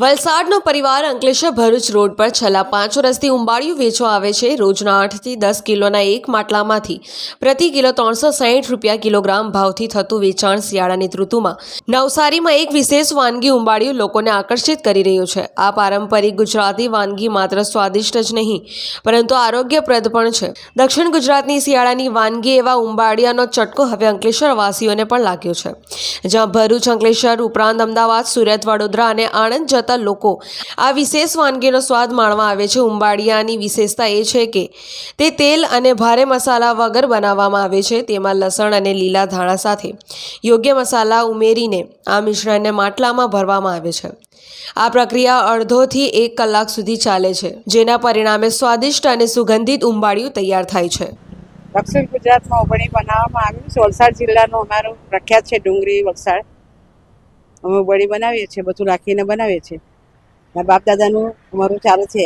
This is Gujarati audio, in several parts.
વલસાડનો પરિવાર અંકલેશ્વર ભરૂચ રોડ પર છેલ્લા પાંચ વર્ષથી ઉંબાડિયું વેચવા આવે છે. રોજના આઠથી દસ કિલોના એક માટલામાંથી પ્રતિ કિલો ત્રણસો સાહીઠ રૂપિયા કિલોગ્રામ ભાવથી થતું વેચાણ શિયાળાની ઋતુમાં નવસારીમાં એક વિશેષ વાનગી ઉંબાડિયું લોકોને આકર્ષિત કરી રહ્યું છે. આ પારંપરિક ગુજરાતી વાનગી માત્ર સ્વાદિષ્ટ જ નહીં, પરંતુ આરોગ્યપ્રદ પણ છે. દક્ષિણ ગુજરાતની શિયાળાની વાનગી એવા ઉંબાડિયાનો ચટકો હવે અંકલેશ્વર વાસીઓને પણ લાગ્યો છે. જ્યાં ભરૂચ, અંકલેશ્વર ઉપરાંત અમદાવાદ, સુરત, વડોદરા અને આણંદ જતા લોકો. આ વિશેષ વાનગીનો સ્વાદ માણવા આવે છે. ઉંબાડિયાની વિશેષતા એ છે કે, તે તેલ અને ભારે મસાલા વગર બનાવવામાં આવે છે. તેમાં લસણ અને લીલા ધાણા સાથે યોગ્ય મસાલા ઉમેરીને આ મિશ્રણને માટલામાં ભરવામાં આવે છે. આ પ્રક્રિયા અડધોથી એક કલાક સુધી ચાલે છે, જેના પરિણામે સ્વાદિષ્ટ અને સુગંધિત ઉંબાડિયું તૈયાર થાય છે. દક્ષિણ ગુજરાતમાં ઉભણી બનાવવામાં આવ્યું છે. વલસાડ જિલ્લાનો અમારો પ્રખ્યાત છે ડુંગળી વલસાડ. અમે વળી બનાવીએ છીએ, બધું રાખીને બનાવીએ છીએ. મારા બાપ દાદાનું અમારું ચાલુ છે.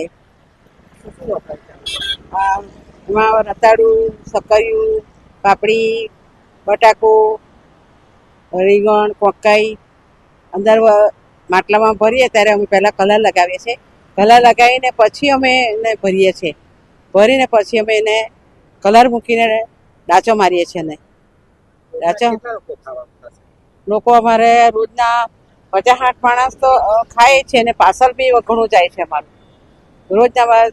એમાં રતાળું સક્કરિયું પાપડી, બટાકો, રીંગણ, કોકાઈ, અંદર માટલામાં ભરીએ ત્યારે અમે પહેલાં કલર લગાવીએ છીએ. કલર લગાવીને પછી અમે એને ભરીએ છીએ. ભરીને પછી અમે એને કલર મૂકીને ડાચો મારીએ છીએ ને ડાચો? લોકો અમારે રોજના પચાસ આઠ માણસ તો ખાય છે અને પાર્સલ બી ઘણું જાય છે અમારું. રોજના અમારે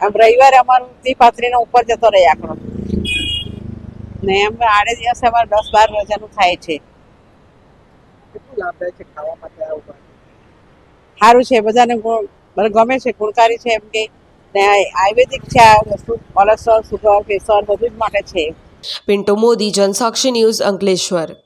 આમ રવિવારે અમારું ત્રીસ પાંત્રીનો ઉપર જતો રહે આંકડો. ને એમ આડે દિવસે અમારે દસ બાર હજારનું થાય છે સારું છે બધાને મને ગમે છે ગુણકારી છે એમ કે ને આયુર્વેદિક છે આ વસ્તુ કોલેસ્ટ્રોલ સુગર પ્રેશર બધું જ માટે છે. પિન્ટો મોદી જનસાક્ષી ન્યૂઝ અંકલેશ્વર.